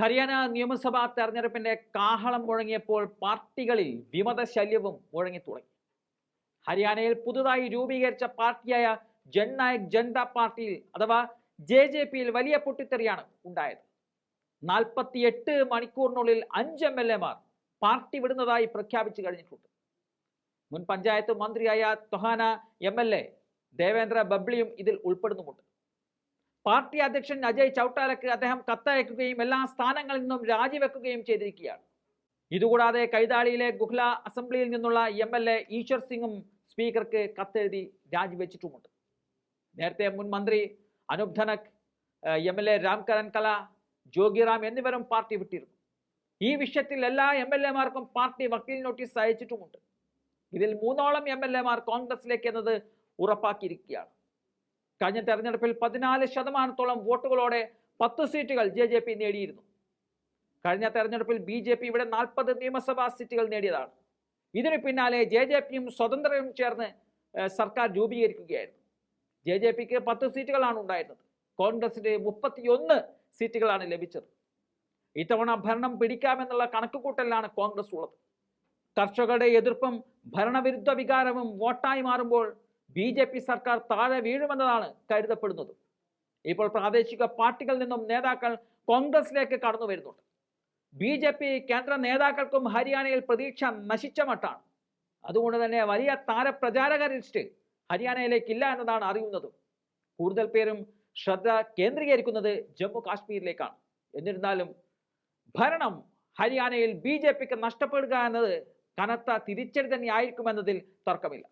ഹരിയാന നിയമസഭാ തെരഞ്ഞെടുപ്പിന്റെ കാഹളം മുഴങ്ങിയപ്പോൾ പാർട്ടികളിൽ വിമത ശല്യവും മുഴങ്ങി തുടങ്ങി. ഹരിയാനയിൽ പുതുതായി രൂപീകരിച്ച പാർട്ടിയായ ജൻനായക് ജനത പാർട്ടിയിൽ അഥവാ ജെ ജെ പിയിൽ വലിയ പൊട്ടിത്തെറിയാണ് ഉണ്ടായത്. നാൽപ്പത്തിയെട്ട് മണിക്കൂറിനുള്ളിൽ അഞ്ച് എം എൽ എമാർ പാർട്ടി വിടുന്നതായി പ്രഖ്യാപിച്ചു കഴിഞ്ഞിട്ടുണ്ട്. മുൻ പഞ്ചായത്ത് മന്ത്രിയായ Tohana M L A Devendra ബബ്ലിയും ഇതിൽ ഉൾപ്പെടുന്നുമുണ്ട്. പാർട്ടി അധ്യക്ഷൻ അജയ് ചൌട്ടാലക്ക് അദ്ദേഹം കത്തയക്കുകയും എല്ലാ സ്ഥാനങ്ങളിൽ നിന്നും രാജിവെക്കുകയും ചെയ്തിരിക്കുകയാണ്. ഇതുകൂടാതെ കൈതാളിയിലെ ഗുഹ്ല അസംബ്ലിയിൽ നിന്നുള്ള എം എൽ എ ഈശ്വർ സിംഗും സ്പീക്കർക്ക് കത്തെഴുതി രാജിവെച്ചിട്ടുമുണ്ട്. നേരത്തെ മുൻ മന്ത്രി Anoop Dhanak M L A Ramkaran Kala Jogiram എന്നിവരും പാർട്ടി വിട്ടിരുന്നു. ഈ വിഷയത്തിൽ എല്ലാ എം എൽ എമാർക്കും പാർട്ടി വക്കീൽ നോട്ടീസ് അയച്ചിട്ടുമുണ്ട്. ഇതിൽ മൂന്നോളം എം എൽ എമാർ കോൺഗ്രസിലേക്ക് എന്നത് ഉറപ്പാക്കിയിരിക്കുകയാണ്. കഴിഞ്ഞ തെരഞ്ഞെടുപ്പിൽ പതിനാല് ശതമാനത്തോളം വോട്ടുകളോടെ പത്ത് സീറ്റുകൾ ജെ ജെ പി നേടിയിരുന്നു. കഴിഞ്ഞ തെരഞ്ഞെടുപ്പിൽ ബി ജെ പി ഇവിടെ നാൽപ്പത് നിയമസഭാ സീറ്റുകൾ നേടിയതാണ്. ഇതിനു പിന്നാലെ ജെ ജെ പിയും സ്വതന്ത്രരും ചേർന്ന് സർക്കാർ രൂപീകരിക്കുകയായിരുന്നു. ജെ ജെ പിക്ക് പത്ത് സീറ്റുകളാണ് ഉണ്ടായിരുന്നത്. കോൺഗ്രസിന് മുപ്പത്തിയൊന്ന് സീറ്റുകളാണ് ലഭിച്ചത്. ഇത്തവണ ഭരണം പിടിക്കാമെന്നുള്ള കണക്കുകൂട്ടലിലാണ് കോൺഗ്രസ് ഉള്ളത്. കർഷകരുടെ എതിർപ്പും ഭരണവിരുദ്ധ വികാരവും വോട്ടായി മാറുമ്പോൾ ബി ജെ പി സർക്കാർ താഴെ വീഴുമെന്നതാണ് കരുതപ്പെടുന്നത്. ഇപ്പോൾ പ്രാദേശിക പാർട്ടികളിൽ നിന്നും നേതാക്കൾ കോൺഗ്രസിലേക്ക് കടന്നു വരുന്നുണ്ട്. ബി ജെ പി കേന്ദ്ര നേതാക്കൾക്കും ഹരിയാനയിൽ പ്രതീക്ഷ നശിച്ച മട്ടാണ്. അതുകൊണ്ട് തന്നെ വലിയ താരപ്രചാരക ലിസ്റ്റ് ഹരിയാനയിലേക്കില്ല എന്നതാണ് അറിയുന്നത്. കൂടുതൽ പേരും ശ്രദ്ധ കേന്ദ്രീകരിക്കുന്നത് ജമ്മു കാശ്മീരിലേക്കാണ് എന്നിരുന്നാലും ഭരണം ഹരിയാനയിൽ ബി ജെ പിക്ക് നഷ്ടപ്പെടുക എന്നത് കനത്ത തിരിച്ചടി തന്നെയായിരിക്കുമെന്നതിൽ തർക്കമില്ല.